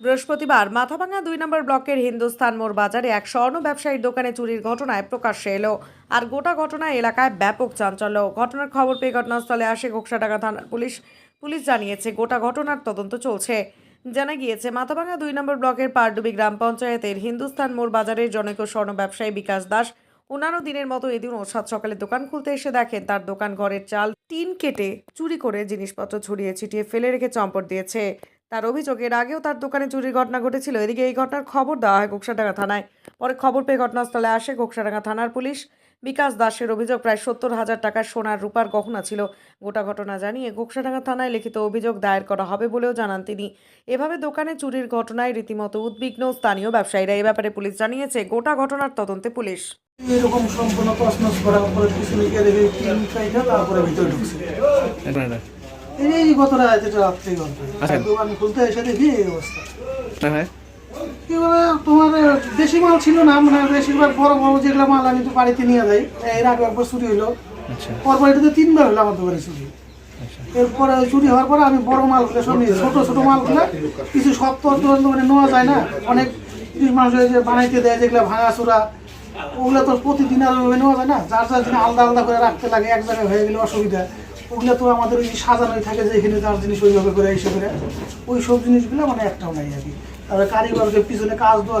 বৃহস্পতিবার মাথাভাঙা দুই নম্বর ব্লকের হিন্দুস্তান মোড় বাজারে এক স্বর্ণ ব্যবসায়ীর দোকানে চুরির ঘটনায় প্রকাশ্যে এলো। আর গোটা ঘটনায় এলাকায় ব্যাপক চাঞ্চল্য। ঘটনার খবর পেয়ে ঘটনাস্থলে আসে ঘোকসাডাঙ্গা থানার পুলিশ। পুলিশ জানিয়েছে, গোটা ঘটনার তদন্ত চলছে। জানা গিয়েছে, মাথাভাঙা দুই নম্বর ব্লকের পারডুবি গ্রাম পঞ্চায়েতের হিন্দুস্তান মোড় বাজারের জনৈক স্বর্ণ ব্যবসায়ী বিকাশ দাস অন্যান্য দিনের মতো এদিনও সাত সকালে দোকান খুলতে এসে দেখেন, তার দোকান ঘরের চাল টিন কেটে চুরি করে জিনিসপত্র ছড়িয়ে ছিটিয়ে ফেলে রেখে চম্পট দিয়েছে। তার অভিযোগ এর আগেও তার দোকানে চুরির ঘটনা ঘটেছিল। এদিকে এই ঘটনার খবর দেওয়া হয় ঘোকসাডাঙ্গা থানায়। পরে খবর পেয়ে ঘটনাস্থলে আসে ঘোকসাডাঙ্গা থানার পুলিশ। বিকাশ দাসের অভিযোগ প্রায় সত্তর হাজার টাকার সোনার রূপার গহনা ছিল। গোটা ঘটনা জানিয়ে ঘোকসাডাঙ্গা থানায় লিখিত অভিযোগ দায়ের করা হবে বলেও জানান তিনি। এভাবে দোকানে চুরির ঘটনায় রীতিমতো উদ্বিগ্ন স্থানীয় ব্যবসায়ীরা। এ ব্যাপারে পুলিশ জানিয়েছে গোটা ঘটনার তদন্তে পুলিশ। এরকম সম্পূর্ণ করার পরে গিয়ে দেখে তারপরে ভিতরে ঢুকছে। এই গত রাতে রাত্রে আচ্ছা। দোকান খুলতে এসে দেখি এই অবস্থা। হ্যাঁ হ্যাঁ। তোমার দেশি মাল ছিল না মানে বেশিরভাগ বড় বড় যেগুলো মাল আমি তো বাড়িতে নিয়ে যাই এর আগে একবার চুরি হইল। আচ্ছা। পর বাড়িতে তিনবার হলো আমার দোকানে চুরি। আচ্ছা। এরপরে চুরি হওয়ার পরে আমি বড় মালগুলো সব নিয়ে ছোট ছোট মালগুলো কিছু শক্ত তো মানে নেওয়া যায় না। অনেক জিনিস মানুষ বানাইতে দেয় যেগুলো ভাঙা চূড়া ওগুলো তো প্রতিদিন আর নেওয়া যায় না। যার যার জিনিস আলাদা আলাদা করে রাখতে লাগে এক জায়গায় হয়ে গেলে অসুবিধা। ওগুলো তো আমাদের ওই সাজানোই থাকে যে এখানে তার জিনিস ওইভাবে করে এসে করে। ওই সব জিনিসগুলো মানে একটাও নাই আর কি। তারপরে কারিগরকে পিছনে কাজ দেওয়া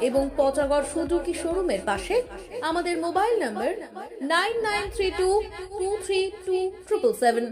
এবং পচাগড় সুজুকি শোরুমের পাশে আমাদের mobile number nine nine three two two three two triple seven.